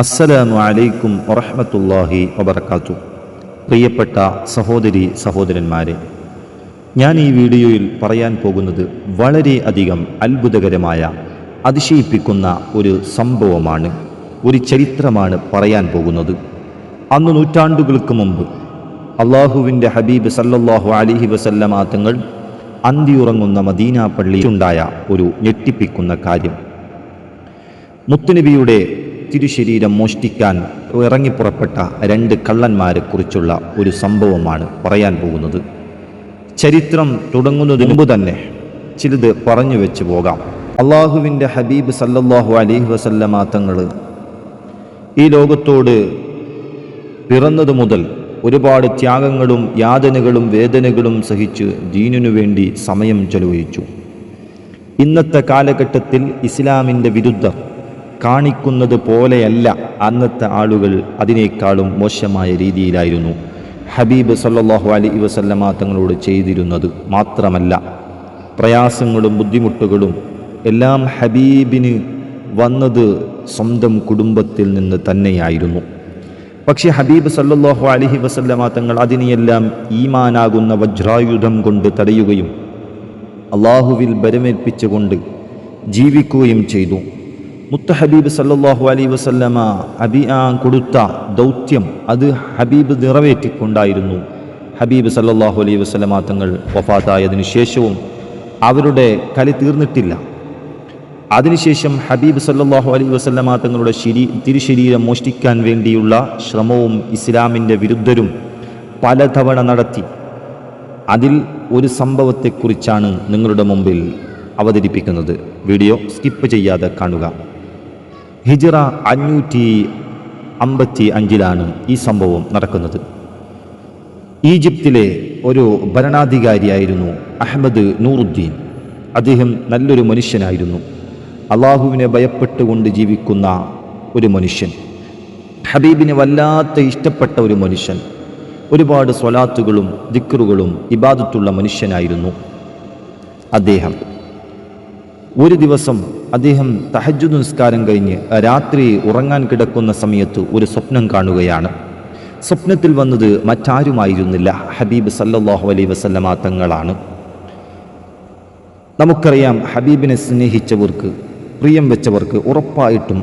അസ്സലാമു അലൈക്കും വറഹ്മത്തുള്ളാഹി വബർക്കാത്തു പ്രിയപ്പെട്ട സഹോദരി സഹോദരന്മാരെ ഞാൻ ഈ വീഡിയോയിൽ പറയാൻ പോകുന്നത് വളരെ അധികം അത്ഭുതകരമായ അതിശയിപ്പിക്കുന്ന ഒരു സംഭവമാണ് ഒരു ചരിത്രമാണ് പറയാൻ പോകുന്നത്. അന്ന് നൂറ്റാണ്ടുകൾക്ക് മുമ്പ് അള്ളാഹുവിന്റെ ഹബീബ് സല്ലല്ലാഹു അലിഹി വസല്ലമ തങ്ങൾ അന്തിയുറങ്ങുന്ന മദീന പള്ളിയിലുണ്ടായ ഒരു ഞെട്ടിപ്പിക്കുന്ന കാര്യം. മുത്തുനബിയുടെ തിരുശരീരം മോഷ്ടിക്കാൻ ഇറങ്ങിപ്പുറപ്പെട്ട രണ്ട് കള്ളന്മാരെ കുറിച്ചുള്ള ഒരു സംഭവമാണ് പറയാൻ പോകുന്നത്. ചരിത്രം തുടങ്ങുന്നതിന് മുമ്പ് തന്നെ. ചിലത് പറഞ്ഞു വെച്ച് പോകാം. അള്ളാഹുവിന്റെ ഹബീബ് സല്ലല്ലാഹു അലൈഹി വസല്ലമ തങ്ങൾ ഈ ലോകത്തോട് പിറന്നതു മുതൽ ഒരുപാട് ത്യാഗങ്ങളും യാതനകളും വേദനകളും സഹിച്ച് ദീനിനു വേണ്ടി സമയം ചെലവഴിച്ചു. ഇന്നത്തെ കാലഘട്ടത്തിൽ ഇസ്ലാമിന്റെ വിരുദ്ധർ കാണിക്കുന്നത് പോലെയല്ല അന്നത്തെ ആളുകൾ അതിനേക്കാളും മോശമായ രീതിയിലായിരുന്നു. ഹബീബ് സല്ലാഹു അലി വസല്ലമ തങ്ങളോട് ചെയ്തിരുന്നത് മാത്രമല്ല. പ്രയാസങ്ങളും ബുദ്ധിമുട്ടുകളും എല്ലാം ഹബീബിന് വന്നത് സ്വന്തം കുടുംബത്തിൽ നിന്ന് തന്നെയായിരുന്നു. പക്ഷേ ഹബീബ് സല്ലാഹു അലഹി വസല്ലമ തങ്ങൾ അതിനെയെല്ലാം ഈമാനാകുന്ന വജ്രായുധം കൊണ്ട് തടയുകയും അള്ളാഹുവിൽ ബരമേൽപ്പിച്ചുകൊണ്ട് ജീവിക്കുകയും ചെയ്തു. മുത്ത സല്ലാഹു അലൈ വസല്ലമ അബി ആ കൊടുത്ത ദൗത്യം അത് ഹബീബ് നിറവേറ്റിക്കൊണ്ടായിരുന്നു. ഹബീബ് സല്ലാഹു അലൈ വസല്ലമ തങ്ങൾ വഫാത്തായതിനു ശേഷവും അവരുടെ കലി തീർന്നിട്ടില്ല. അതിനുശേഷം ഹബീബ് സല്ലാഹു അലൈ വസല്ലമ തങ്ങളുടെ ശരീ തിരുശരീരം മോഷ്ടിക്കാൻ വേണ്ടിയുള്ള ശ്രമവും ഇസ്ലാമിന്റെ വിരുദ്ധരും പലതവണ നടത്തി. അതിൽ ഒരു സംഭവത്തെക്കുറിച്ചാണ് നിങ്ങളുടെ മുമ്പിൽ അവതരിപ്പിക്കുന്നത്. വീഡിയോ സ്കിപ്പ് ചെയ്യാതെ കാണുക. ഹിജിറ അഞ്ഞൂറ്റി അമ്പത്തി അഞ്ചിലാണ് ഈ സംഭവം നടക്കുന്നത്. ഈജിപ്തിലെ ഒരു ഭരണാധികാരിയായിരുന്നു അഹമ്മദ് നൂറുദ്ദീൻ. അദ്ദേഹം നല്ലൊരു മനുഷ്യനായിരുന്നു. അള്ളാഹുവിനെ ഭയപ്പെട്ടുകൊണ്ട് ജീവിക്കുന്ന ഒരു മനുഷ്യൻ. ഹബീബിനെ വല്ലാത്ത ഇഷ്ടപ്പെട്ട ഒരു മനുഷ്യൻ. ഒരുപാട് സ്വലാത്തുകളും ദിക്കറുകളും ഇബാദത്തുള്ള മനുഷ്യനായിരുന്നു അദ്ദേഹം. ഒരു ദിവസം അദ്ദേഹം തഹജുദ് നിസ്കാരം കഴിഞ്ഞ് രാത്രി ഉറങ്ങാൻ കിടക്കുന്ന സമയത്ത് ഒരു സ്വപ്നം കാണുകയാണ്. സ്വപ്നത്തിൽ വന്നത് മറ്റാരുമായിരുന്നില്ല. ഹബീബ് സല്ലാഹു അലൈ വസല്ലമ തങ്ങളാണ്. നമുക്കറിയാം ഹബീബിനെ സ്നേഹിച്ചവർക്ക് പ്രിയം വെച്ചവർക്ക് ഉറപ്പായിട്ടും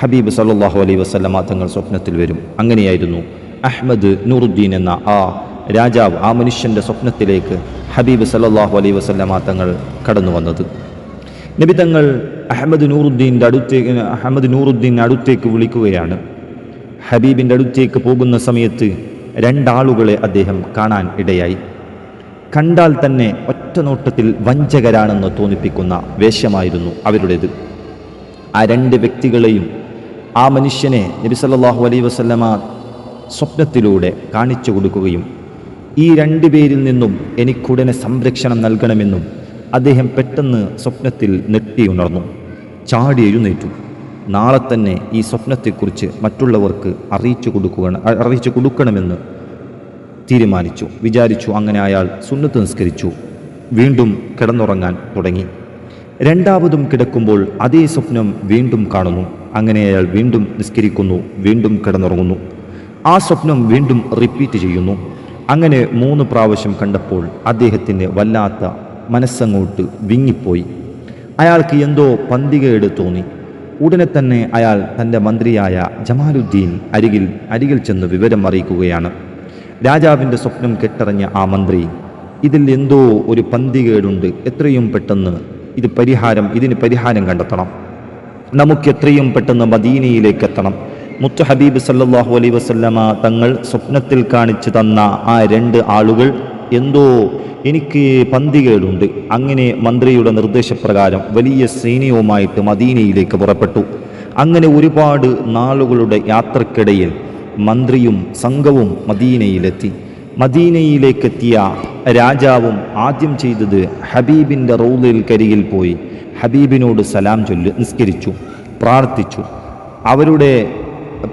ഹബീബ് സല്ലാഹു അലൈ വസല്ലമ തങ്ങൾ സ്വപ്നത്തിൽ വരും. അങ്ങനെയായിരുന്നു അഹ്മദ് നൂറുദ്ദീൻ എന്ന ആ രാജാവ് ആ മനുഷ്യന്റെ സ്വപ്നത്തിലേക്ക് ഹബീബ് സല്ലാഹു അലൈ വസല്ലമ തങ്ങൾ കടന്നു വന്നത് നബി തങ്ങൾ അഹമ്മദ് നൂറുദ്ദീന്റെ അടുത്തേക്ക് അഹമ്മദ് നൂറുദ്ദീൻ അടുത്തേക്ക് വിളിക്കുകയാണ്. ഹബീബിന്റെ അടുത്തേക്ക് പോകുന്ന സമയത്ത് രണ്ടാളുകളെ അദ്ദേഹം കാണാൻ ഇടയായി. കണ്ടാൽ തന്നെ ഒറ്റ നോട്ടത്തിൽ വഞ്ചകരാണെന്ന് തോന്നിപ്പിക്കുന്ന വേഷമായിരുന്നു അവരുടേത്. ആ രണ്ട് വ്യക്തികളെയും ആ മനുഷ്യനെ നബി സല്ലാഹു അലൈ വസല്ലമ സ്വപ്നത്തിലൂടെ കാണിച്ചു കൊടുക്കുകയും ഈ രണ്ടു പേരിൽ നിന്നും എനിക്കുടനെ സംരക്ഷണം നൽകണമെന്നും അദ്ദേഹം പെട്ടെന്ന് സ്വപ്നത്തിൽ നെട്ടിയുണർന്നു ചാടി എഴുന്നേറ്റു. നാളെ തന്നെ ഈ സ്വപ്നത്തെക്കുറിച്ച് മറ്റുള്ളവർക്ക് അറിയിച്ചു കൊടുക്കുക അറിയിച്ചു കൊടുക്കണമെന്ന് തീരുമാനിച്ചു. വിചാരിച്ചു അങ്ങനെ അയാൾ സുന്നത്ത് നിസ്കരിച്ചു. വീണ്ടും കിടന്നുറങ്ങാൻ തുടങ്ങി. രണ്ടാമതും കിടക്കുമ്പോൾ അതേ സ്വപ്നം വീണ്ടും കാണുന്നു. അങ്ങനെ അയാൾ വീണ്ടും നിസ്കരിക്കുന്നു വീണ്ടും കിടന്നുറങ്ങുന്നു. ആ സ്വപ്നം വീണ്ടും റിപ്പീറ്റ് ചെയ്യുന്നു. അങ്ങനെ മൂന്ന് പ്രാവശ്യം കണ്ടപ്പോൾ അദ്ദേഹത്തിന് വല്ലാത്ത മനസ്സങ്ങോട്ട് വിങ്ങിപ്പോയി. അയാൾക്ക് എന്തോ പന്തികേട് തോന്നി. ഉടനെ തന്നെ അയാൾ തന്റെ മന്ത്രിയായ ജമാലുദ്ദീൻ അരികിൽ അരികിൽ ചെന്ന് വിവരം അറിയിക്കുകയാണ്. രാജാവിന്റെ സ്വപ്നം കെട്ടറിഞ്ഞ ആ മന്ത്രി ഇതിൽ എന്തോ ഒരു പന്തികേടുണ്ട്. എത്രയും പെട്ടെന്ന് ഇത് പരിഹാരം ഇതിന് പരിഹാരം കണ്ടെത്തണം. നമുക്ക് എത്രയും പെട്ടെന്ന് മദീനയിലേക്ക് എത്തണം. മുത്തു ഹബീബ് സല്ലാഹു അലൈഹി വസല്ലമ തങ്ങൾ സ്വപ്നത്തിൽ കാണിച്ചു തന്ന ആ രണ്ട് ആളുകൾ എന്തോ എനിക്ക് പന്തികേടുണ്ട്. അങ്ങനെ മന്ത്രിയുടെ നിർദ്ദേശപ്രകാരം വലിയ സൈന്യവുമായിട്ട് മദീനയിലേക്ക് പുറപ്പെട്ടു. അങ്ങനെ ഒരുപാട് നാളുകളുടെ യാത്രക്കിടയിൽ മന്ത്രിയും സംഘവും മദീനയിലെത്തി. മദീനയിലേക്കെത്തിയ രാജാവും ആദ്യം ചെയ്തത് ഹബീബിന്റെ റൗലിൽ കരിയിൽ പോയി. ഹബീബിനോട് സലാം ചൊല്ലി നിസ്കരിച്ചു പ്രാർത്ഥിച്ചു. അവരുടെ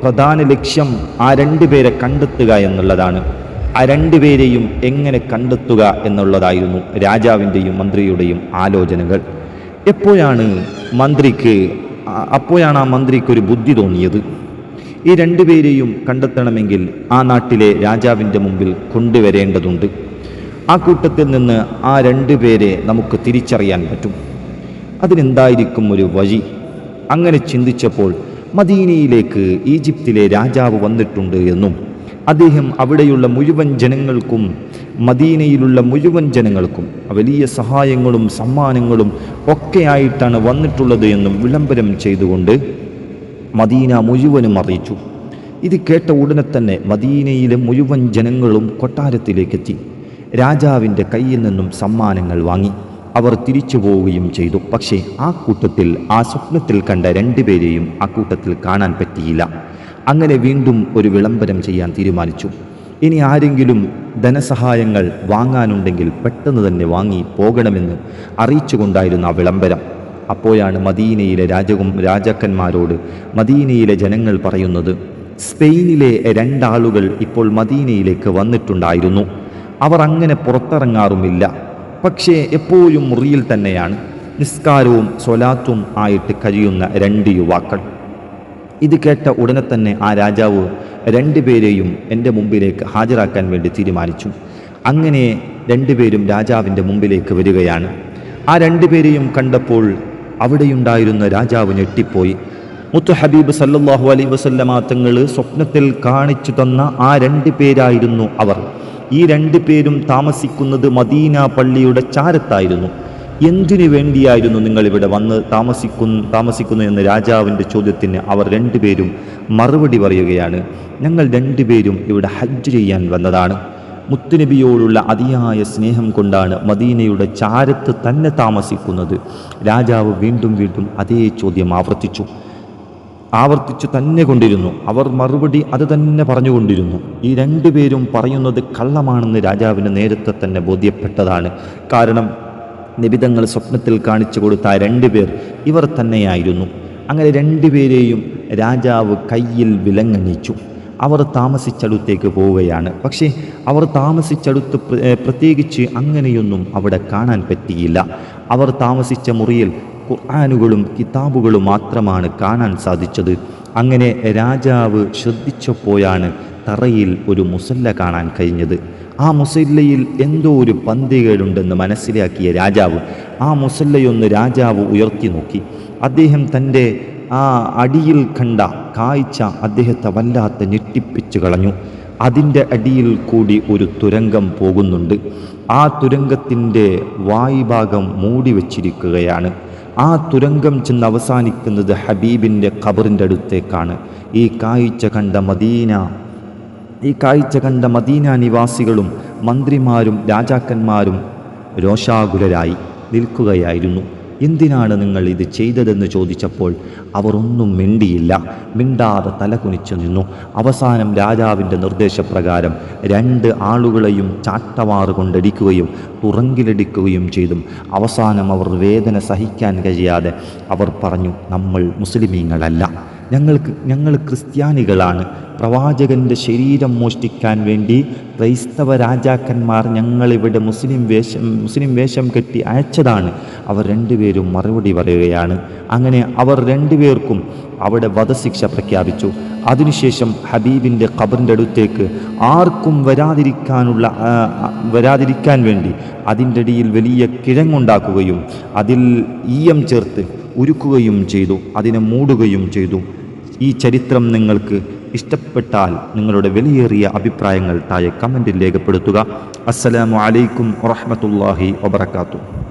പ്രധാന ലക്ഷ്യം ആ രണ്ടുപേരെ കണ്ടെത്തുക എന്നുള്ളതാണ്. ആ രണ്ടുപേരെയും എങ്ങനെ കണ്ടെത്തുക എന്നുള്ളതായിരുന്നു രാജാവിന്റെയും മന്ത്രിയുടെയും ആലോചനകൾ. എപ്പോഴാണ് മന്ത്രിക്ക് അപ്പോഴാണ് ആ മന്ത്രിക്ക് ഒരു ബുദ്ധി തോന്നിയത്? ഈ രണ്ടുപേരെയും കണ്ടെത്തണമെങ്കിൽ ആ നാട്ടിലെ രാജാവിന്റെ മുമ്പിൽ കൊണ്ടുവരേണ്ടതുണ്ട്. ആ കൂട്ടത്തിൽ നിന്ന് ആ രണ്ടു പേരെ നമുക്ക് തിരിച്ചറിയാൻ പറ്റും. അതിനെന്തായിരിക്കും ഒരു വഴി? അങ്ങനെ ചിന്തിച്ചപ്പോൾ മദീനയിലേക്ക് ഈജിപ്തിലെ രാജാവ് വന്നിട്ടുണ്ട് എന്നും അദ്ദേഹം അവിടെയുള്ള മുഴുവൻ ജനങ്ങൾക്കും മദീനയിലുള്ള മുഴുവൻ ജനങ്ങൾക്കും വലിയ സഹായങ്ങളും സമ്മാനങ്ങളും ഒക്കെയായിട്ടാണ് വന്നിട്ടുള്ളത് എന്നും വിളംബരം ചെയ്തുകൊണ്ട് മദീന മുഴുവനും അറിയിച്ചു. ഇത് കേട്ട ഉടനെ തന്നെ മദീനയിലെ മുഴുവൻ ജനങ്ങളും കൊട്ടാരത്തിലേക്കെത്തി. രാജാവിന്റെ കയ്യിൽ നിന്നും സമ്മാനങ്ങൾ വാങ്ങി. അവർ തിരിച്ചു പോവുകയും ചെയ്തു. പക്ഷേ ആ കൂട്ടത്തിൽ ആ സ്വപ്നത്തിൽ കണ്ട രണ്ടുപേരെയും ആ കൂട്ടത്തിൽ കാണാൻ പറ്റിയില്ല. അങ്ങനെ വീണ്ടും ഒരു വിളംബരം ചെയ്യാൻ തീരുമാനിച്ചു. ഇനി ആരെങ്കിലും ധനസഹായങ്ങൾ വാങ്ങാനുണ്ടെങ്കിൽ പെട്ടെന്ന് തന്നെ വാങ്ങി പോകണമെന്ന് അറിയിച്ചുകൊണ്ടായിരുന്നു ആ വിളംബരം. അപ്പോഴാണ് മദീനയിലെ രാജകും രാജാക്കന്മാരോട് മദീനയിലെ ജനങ്ങൾ പറയുന്നത് സ്പെയിനിലെ രണ്ടാളുകൾ ഇപ്പോൾ മദീനയിലേക്ക് വന്നിട്ടുണ്ടായിരുന്നു. അവർ അങ്ങനെ പുറത്തിറങ്ങാറുമില്ല. പക്ഷേ എപ്പോഴും മുറിയിൽ തന്നെയാണ്. നിസ്കാരവും സ്വലാത്തും ആയിട്ട് കഴിയുന്ന രണ്ട് യുവാക്കൾ. ഇത് കേട്ട ഉടനെ തന്നെ ആ രാജാവ് രണ്ടുപേരെയും എന്റെ മുമ്പിലേക്ക് ഹാജരാക്കാൻ വേണ്ടി തീരുമാനിച്ചു. അങ്ങനെ രണ്ടുപേരും രാജാവിന്റെ മുമ്പിലേക്ക് വരികയാണ്. ആ രണ്ടുപേരെയും കണ്ടപ്പോൾ അവിടെയുണ്ടായിരുന്ന രാജാവ് ഞെട്ടിപ്പോയി. മുത്തു ഹബീബ് സല്ലാഹു അലൈ വസല്ലമ തങ്ങൾ സ്വപ്നത്തിൽ കാണിച്ചു തന്ന ആ രണ്ട് പേരായിരുന്നു അവർ. ഈ രണ്ട് പേരും താമസിക്കുന്നത് മദീന പള്ളിയുടെ ചാരത്തായിരുന്നു. എന്തിനു വേണ്ടിയായിരുന്നു നിങ്ങൾ ഇവിടെ വന്ന് താമസിക്കുന്നു താമസിക്കുന്നു എന്ന രാജാവിന്റെ ചോദ്യത്തിന് അവർ രണ്ടുപേരും മറുപടി പറയുകയാണ്. ഞങ്ങൾ രണ്ടുപേരും ഇവിടെ ഹജ്ജ് ചെയ്യാൻ വന്നതാണ്. മുത്തുനബിയോടുള്ള അതിയായ സ്നേഹം കൊണ്ടാണ് മദീനയുടെ ചാരത്ത് തന്നെ താമസിക്കുന്നത്. രാജാവ് വീണ്ടും വീണ്ടും അതേ ചോദ്യം ആവർത്തിച്ചു. ആവർത്തിച്ചു തന്നെ കൊണ്ടിരുന്നു. അവർ മറുപടി അത് തന്നെ പറഞ്ഞുകൊണ്ടിരുന്നു. ഈ രണ്ടുപേരും പറയുന്നത് കള്ളമാണെന്ന് രാജാവിന് നേരത്തെ തന്നെ ബോധ്യപ്പെട്ടതാണ്. കാരണം നിബിതങ്ങൾ സ്വപ്നത്തിൽ കാണിച്ചു കൊടുത്ത രണ്ടുപേർ ഇവർ തന്നെയായിരുന്നു. അങ്ങനെ രണ്ടുപേരെയും രാജാവ് കയ്യിൽ വിലങ്ങണിച്ചു. അവർ താമസിച്ചടുത്തേക്ക് പോവുകയാണ്. പക്ഷേ അവർ താമസിച്ചടുത്ത് പ്രത്യേകിച്ച് അങ്ങനെയൊന്നും അവിടെ കാണാൻ പറ്റിയില്ല. അവർ താമസിച്ച മുറിയിൽ ഖുർആാനുകളും കിതാബുകളും മാത്രമാണ് കാണാൻ സാധിച്ചത്. അങ്ങനെ രാജാവ് ശ്രദ്ധിച്ചപ്പോഴാണ് തറയിൽ ഒരു മുസല്ല കാണാൻ കഴിഞ്ഞത്. ആ മുസല്ലയിൽ എന്തോ ഒരു പന്തികേടുണ്ടെന്ന് മനസ്സിലാക്കിയ രാജാവ് ആ മുസല്ലയൊന്ന് രാജാവ് ഉയർത്തി നോക്കി. അദ്ദേഹം തന്റെ ആ അടിയിൽ കണ്ട കാഴ്ച അദ്ദേഹത്തെ വല്ലാത്ത ഞെട്ടിപ്പിച്ചു കളഞ്ഞു. അതിന്റെ അടിയിൽ കൂടി ഒരു തുരങ്കം പോകുന്നുണ്ട്. ആ തുരങ്കത്തിന്റെ വായുഭാഗം മൂടി വച്ചിരിക്കുകയാണ്. ആ തുരങ്കം ചെന്ന് അവസാനിക്കുന്നത് ഹബീബിന്റെ ഖബറിന്റെ അടുത്തേക്കാണ്. ഈ കാഴ്ച കണ്ട മദീന ഈ കാഴ്ച കണ്ട മദീന നിവാസികളും മന്ത്രിമാരും രാജാക്കന്മാരും രോഷാകുലരായി നിൽക്കുകയായിരുന്നു. എന്തിനാണ് നിങ്ങൾ ഇത് ചെയ്തതെന്ന് ചോദിച്ചപ്പോൾ അവർ ഒന്നും മിണ്ടിയില്ല. മിണ്ടാതെ തലകുനിച്ചു നിന്നു. അവസാനം രാജാവിന്റെ നിർദ്ദേശപ്രകാരം രണ്ട് ആളുകളെയും ചാട്ടവാറ് കൊണ്ടടിക്കുകയും തുറങ്കിലടിക്കുകയും ചെയ്തു. അവസാനം അവർ വേദന സഹിക്കാൻ കഴിയാതെ അവർ പറഞ്ഞു നമ്മൾ മുസ്ലിമീങ്ങളല്ല. ഞങ്ങൾക്ക് ഞങ്ങൾ ക്രിസ്ത്യാനികളാണ്. പ്രവാചകന്റെ ശരീരം മോഷ്ടിക്കാൻ വേണ്ടി ക്രൈസ്തവ രാജാക്കന്മാർ ഞങ്ങളിവിടെ മുസ്ലിം വേഷം മുസ്ലിം വേഷം കെട്ടി അയച്ചതാണ്. അവർ രണ്ടുപേരും മറുപടി പറയുകയാണ്. അങ്ങനെ അവർ രണ്ടുപേർക്കും അവിടെ വധശിക്ഷ പ്രഖ്യാപിച്ചു. അതിനുശേഷം ഹബീബിന്റെ ഖബറിന്റെ അടുത്തേക്ക് ആർക്കും വരാതിരിക്കാനുള്ള വരാതിരിക്കാൻ വേണ്ടി അതിന്റെ അടിയിൽ വലിയ കിഴങ്ങുണ്ടാക്കുകയും അതിൽ ഈയം ചേർത്ത് ഉരുക്കുകയും ചെയ്തു. അതിനെ മൂടുകയും ചെയ്തു. ഈ ചരിത്രം നിങ്ങൾക്ക് ഇഷ്ടപ്പെട്ടാൽ നിങ്ങളുടെ വിലയേറിയ അഭിപ്രായങ്ങൾ താഴെ കമന്റിൽ രേഖപ്പെടുത്തുക. അസ്സലാമു അലൈക്കും വറഹ്മത്തുള്ളാഹി വബറകാതുഹു.